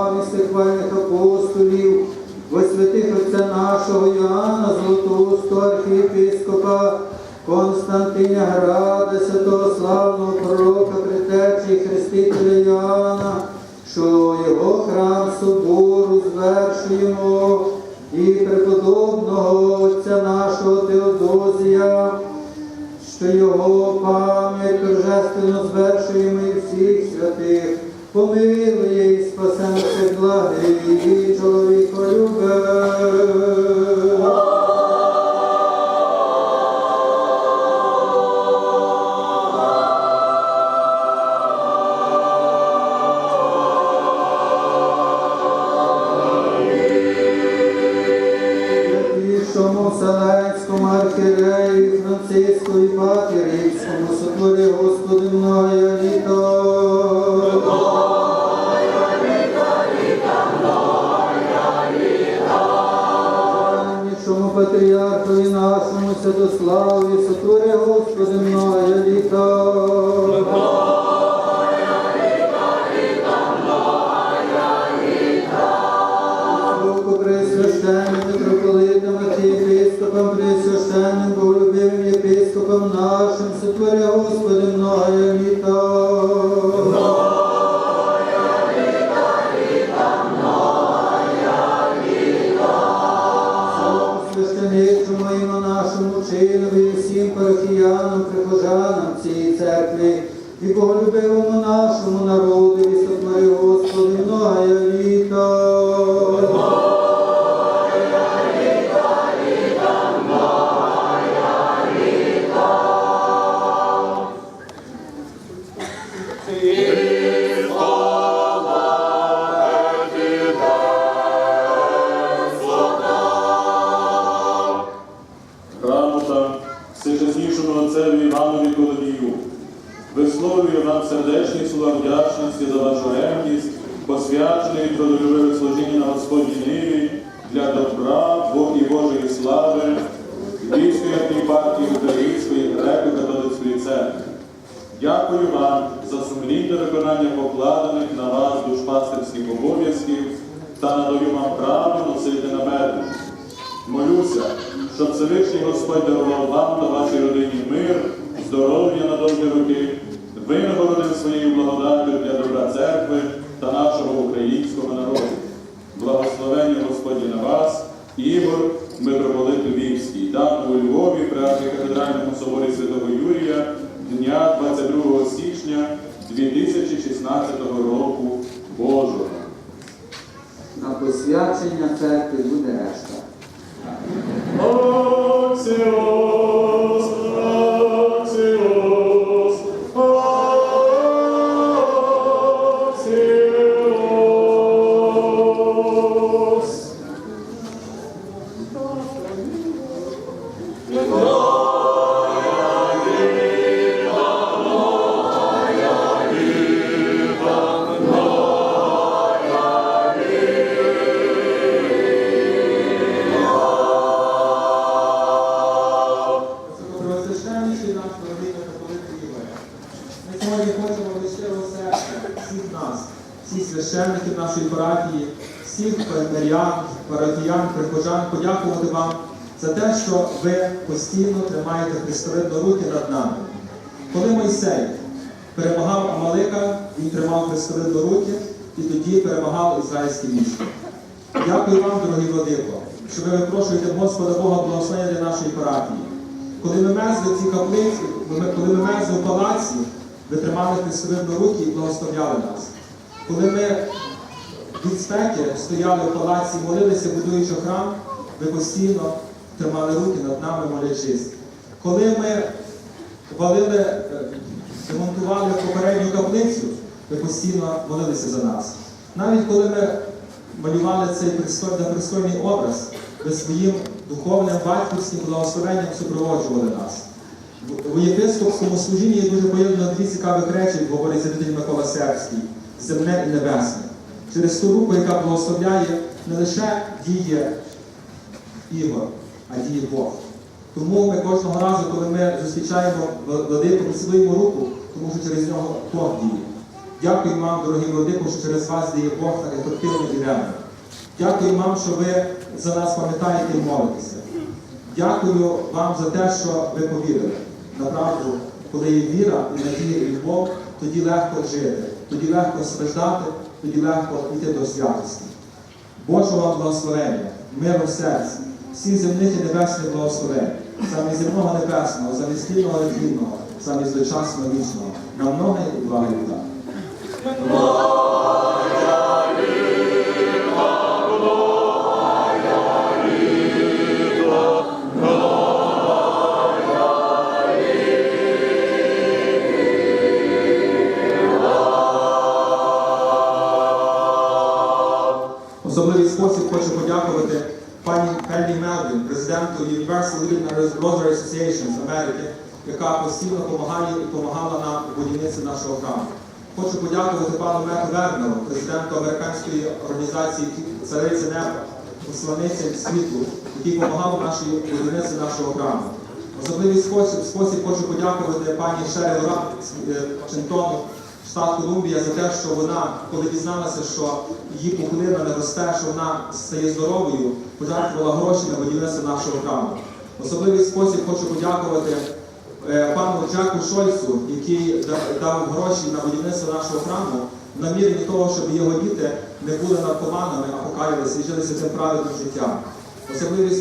Святиславних хвальних апостолів, во святих Отця нашого Іоанна, Золотоустого архієпископа, Константиня Града, святого славного пророка, притечі хрестителя Іоанна, що його храм собору звершуємо, і преподобного Отця нашого Теодозія, що його пам'ять торжественно звершуємо і всіх святих, помилує і спасе всіх благий, чоловіко Святішому Вселенському архіреї Франциску і Патрійському сотвори Господи мною літо. Патріархові нашому Святославі, сотвори Господи мною літо. Священичому і нашому чинові, всім парохіянам, прихожанам цієї церкви, і боголюбивому нашому народу, і сотвори Господи мною літа. Грамота всечаснішому отцеві Іванові Колодію. Висловлюю вам сердечні слова вдячності за вашу ревність, посвяченої і трудолюбиве служіння на Господній ниві для добра і Божої слави Львівської епархії Української греко-католицької церкви. Дякую вам за сумлінне виконання покладених на вас душпастерських обов'язків та надаю вам право носити намети. Молюся, щоб Всевишній Господь дарував вам та вашій родині мир, здоров'я на довгі роки, винагородив своєю благодаттю для добра церкви та нашого українського народу. Благословення Господні на вас, Ігор, митрополит Львівський, дано у Львові при архікафедральному соборі Святого Юрія дня 22 січня 2016 року Божого. На посвячення церкви буде решта. Senhor. Хочемо серця всіх нас, всіх священників нашої парафії, всіх парамерян, парафіян, прихожан, подякувати вам за те, що ви постійно тримаєте хрестовидно руки над нами. Коли Мойсей перемагав Амалика, він тримав хрестовидно руки і тоді перемагав ізраїльське військо. Дякую вам, дорогі владико, що ви випрошуєте Господа Бога благословення для нашої парафії. Коли ми мерзли в цій каплиці, коли ми мерзли в палаці, ви тримали хрестовидно руки і благословляли нас. Коли ми від спеки стояли в палаці, молилися, будуючи храм, ви постійно тримали руки над нами, молячись. Коли ми валили, е, демонтували попередню каплицю, ви постійно молилися за нас. Навіть коли ми малювали цей пристойний образ, ви своїм духовним батьківським благословенням супроводжували нас. В- єпископському служінні є дуже поєднано дві цікавих речі, говорить святитель Микола Сербський земне і небесне. Через ту руку, яка благословляє, не лише діє Ігор, а діє Бог. Тому ми кожного разу, коли ми зустрічаємо владику, цілуємо руку, тому що через нього Бог діє. Дякую вам, дорогі владику, що через вас діє Бог так ефективно і реально. Дякую вам, що ви за нас пам'ятаєте і молитеся. Дякую вам за те, що ви повірили. Направду, коли є віра і надія і любов, тоді легко жити, тоді легко страждати, тоді легко йти до святості. Божого благословення, миру в серці, всіх земних і небесних благословень, замість земного небесного, замість хлібного нетлінного, замість дочасного вічного, на многе і блага літа. Подякувати пані Келлі Мелвін, президенту Universal Living Rosary Association з Америки, яка постійно допомагає і допомагала нам у будівництві нашого храму. Хочу подякувати пану Мету Вернеру, президенту американської організації Цариці Неба, посланиці світу, який допомагав нашій будівництві нашого храму. Особливий спосіб, спосіб хочу подякувати пані з е, Вашингтону, штат Колумбія за те, що вона, коли дізналася, що її пухлина не росте, що вона стає здоровою, пожертвувала гроші на будівництво нашого храму. Особливий спосіб хочу подякувати е, пану Джеку Шольцу, який дав гроші на будівництво нашого храму, в наміренні того, щоб його діти не були наркоманами, а покаялися і жили святим праведним життям. Особливий